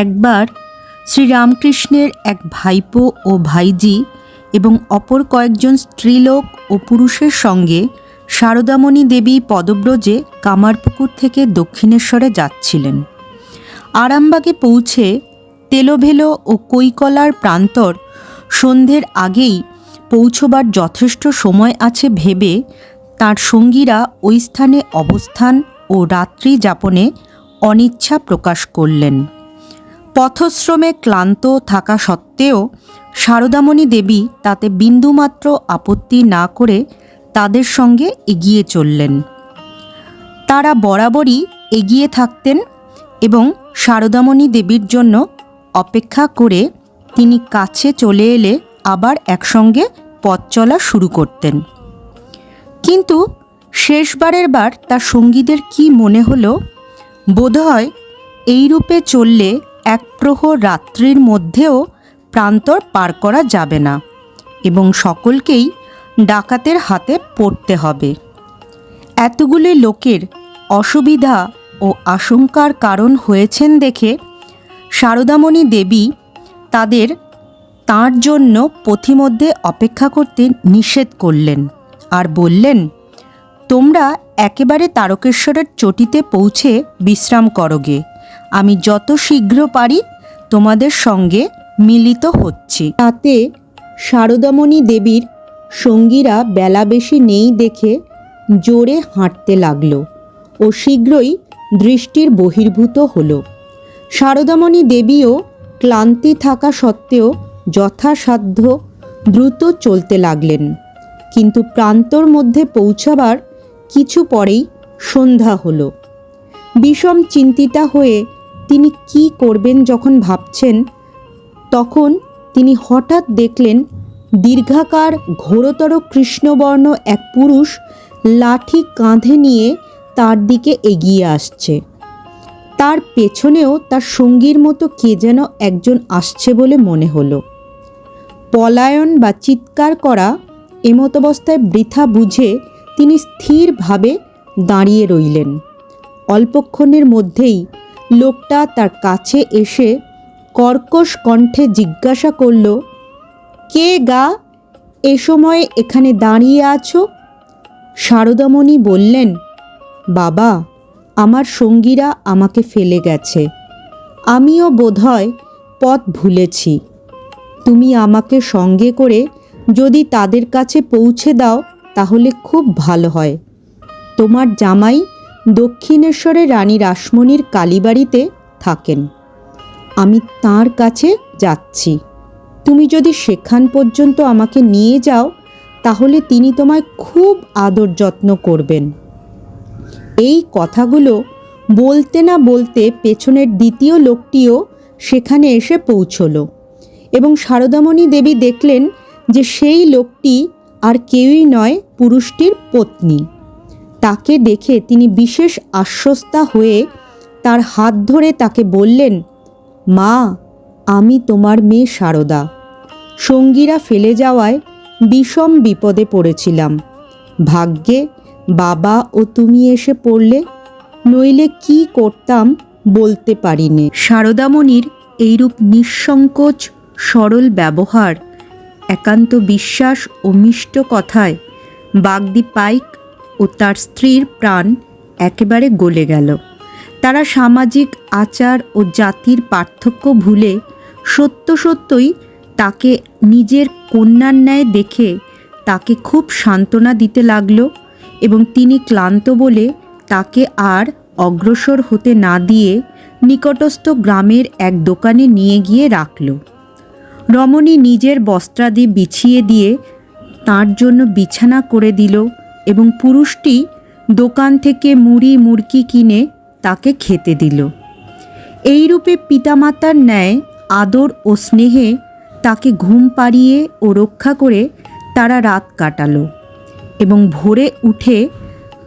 একবার শ্রীরামকৃষ্ণের এক ভাইপো ও ভাইজি এবং অপর কয়েকজন স্ত্রীলোক ও পুরুষের সঙ্গে শারদামণি দেবী পদব্রজে কামারপুকুর থেকে দক্ষিণেশ্বরে যাচ্ছিলেন। আরামবাগে পৌঁছে তেলোভেলো ও কৈকলার প্রান্তর সন্ধ্যের আগেই পৌঁছবার যথেষ্ট সময় আছে ভেবে তার সঙ্গীরা ওই স্থানে অবস্থান ও রাত্রি যাপনে অনিচ্ছা প্রকাশ করলেন। পথশ্রমে ক্লান্ত থাকা সত্ত্বেও শারদামণি দেবী তাতে বিন্দুমাত্র আপত্তি না করে তাদের সঙ্গে এগিয়ে চললেন। তারা বরাবরই এগিয়ে থাকতেন এবং শারদামণি দেবীর জন্য অপেক্ষা করে তিনি কাছে চলে এলে আবার একসঙ্গে পথ চলা শুরু করতেন। কিন্তু শেষবারের বার তার সঙ্গীদের কি মনে হলো, বোধহয় এই রূপে চললে এক প্রহর রাত্রির মধ্যেও প্রান্তর পার করা যাবে না এবং সকলকেই ডাকাতের হাতে পড়তে হবে। এতগুলি লোকের অসুবিধা ও আশঙ্কার কারণ হয়েছেন দেখে শারদামণি দেবী তাদের তার জন্য পথিমধ্যে অপেক্ষা করতে নিষেধ করলেন আর বললেন, তোমরা একেবারে তারকেশ্বরের চটিতে পৌঁছে বিশ্রাম করোগে। আমি যত শীঘ্র পারি তোমাদের সঙ্গে মিলিত হচ্ছি। তাতে শারদামণি দেবীর সঙ্গীরা বেলা বেশি নেই দেখে জোরে হাঁটতে লাগল ও শীঘ্রই দৃষ্টির বহির্ভূত হলো। শারদামণি দেবীও ক্লান্তি থাকা সত্ত্বেও যথাসাধ্য দ্রুত চলতে লাগলেন। কিন্তু প্রান্তর মধ্যে পৌঁছাবার কিছু পরেই সন্ধ্যা হলো। বিষম চিন্তিতা হয়ে তিনি কি করবেন যখন ভাবছেন? তখন তিনি হঠাৎ দেখলেন দীর্ঘাকার ঘোরতর কৃষ্ণবর্ণ এক পুরুষ লাঠি কাঁধে নিয়ে তার দিকে এগিয়ে আসছে। তার পেছনেও তার সঙ্গীর মতো কে যেন একজন আসছে বলে মনে হলো। পলায়ন বা চিৎকার করা এমতাবস্থায় বৃথা বুঝে তিনি স্থিরভাবে দাঁড়িয়ে রইলেন। অল্পক্ষণের মধ্যেই লোকটা তার কাছে এসে কর্কশ কণ্ঠে জিজ্ঞাসা করল, কে গা? এ সময় এখানে দাঁড়িয়ে আছো? শারদামণি বললেন, বাবা, আমার সঙ্গীরা আমাকে ফেলে গেছে। আমিও বোধহয় পথ ভুলেছি। তুমি আমাকে সঙ্গে করে যদি তাদের কাছে পৌঁছে দাও, তাহলে খুব ভালো হয়। তোমার জামাই দক্ষিণেশ্বরে রানী রাসমণির কালীবাড়িতে থাকেন। আমি তার কাছে যাচ্ছি। তুমি যদি সেখান পর্যন্ত আমাকে নিয়ে যাও, তাহলে তিনি তোমায় খুব আদর যত্ন করবেন। এই কথাগুলো বলতে না বলতে পেছনের দ্বিতীয় লোকটিও সেখানে এসে পৌঁছলো এবং শারদামণি দেবী দেখলেন যে সেই লোকটি আর কেউই নয় পুরুষটির পত্নী। তাকে দেখে তিনি বিশেষ আশ্বস্তা হয়ে তার হাত ধরে তাকে বললেন, মা, আমি তোমার মেয়ে সারদা। সঙ্গীরা ফেলে যাওয়ায় বিষম বিপদে পড়েছিলাম। ভাগ্যে বাবা ও তুমি এসে পড়লে নইলে কি করতাম বলতে পারিনি। শারদামণির এইরূপ নিঃসংকোচ, সরল ব্যবহার, একান্ত বিশ্বাস ও মিষ্ট কথায় বাগদি পাইক ও তার স্ত্রীর প্রাণ একেবারে গলে গেল। তারা সামাজিক আচার ও জাতির পার্থক্য ভুলে সত্য সত্যই তাকে নিজের কন্যার ন্যায় দেখে তাকে খুব সান্ত্বনা দিতে লাগল এবং তিনি ক্লান্ত বলে তাকে আর অগ্রসর হতে না দিয়ে নিকটস্থ গ্রামের এক দোকানে নিয়ে গিয়ে রাখল। রমণী নিজের বস্ত্রাদি বিছিয়ে দিয়ে তার জন্য বিছানা করে দিল এবং পুরুষটি দোকান থেকে মুড়ি মুরকি কিনে তাকে খেতে দিল। এইরূপে পিতামাতার ন্যায়, আদর ও স্নেহে তাকে ঘুম পাড়িয়ে ও রক্ষা করে তারা রাত কাটালো এবং ভোরে উঠে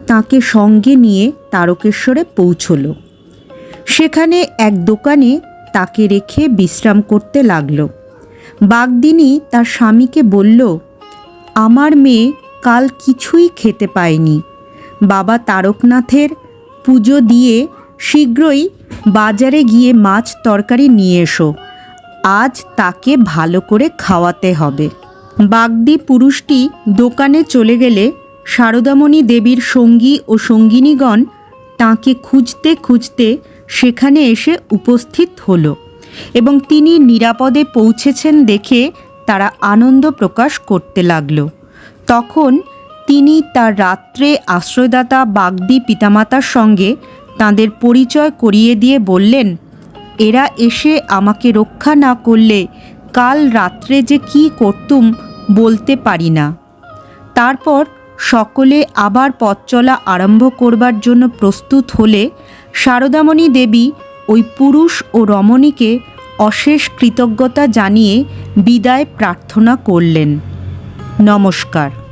তাকে সঙ্গে নিয়ে তারকেশ্বরে পৌঁছলো। সেখানে এক দোকানে তাকে রেখে বিশ্রাম করতে লাগল। বাগদিনী তার স্বামীকে বলল, আমার মেয়ে কাল কিছুই খেতে পায়নি বাবা তারকনাথের পুজো দিয়ে শীঘ্রই বাজারে গিয়ে মাছ তরকারি নিয়ে এসো। আজ তাকে ভালো করে খাওয়াতে হবে। বাগদি পুরুষটি দোকানে চলে গেলে শারদামণি দেবীর সঙ্গী ও সঙ্গিনীগণ তাকে খুঁজতে খুঁজতে সেখানে এসে উপস্থিত হলো এবং তিনি নিরাপদে পৌঁছেছেন দেখে তারা আনন্দ প্রকাশ করতে লাগল। তখন তিনি তার রাত্রে আশ্রয়দাতা বাগদি পিতামাতার সঙ্গে তাদের পরিচয় করিয়ে দিয়ে বললেন, এরা এসে আমাকে রক্ষা না করলে কাল রাত্রে যে কি করতুম বলতে পারি না। তারপর সকলে আবার পথ চলা আরম্ভ করবার জন্য প্রস্তুত হলে শারদামণি দেবী ওই পুরুষ ও রমণীকে অশেষ কৃতজ্ঞতা জানিয়ে বিদায় প্রার্থনা করলেন। নমস্কার।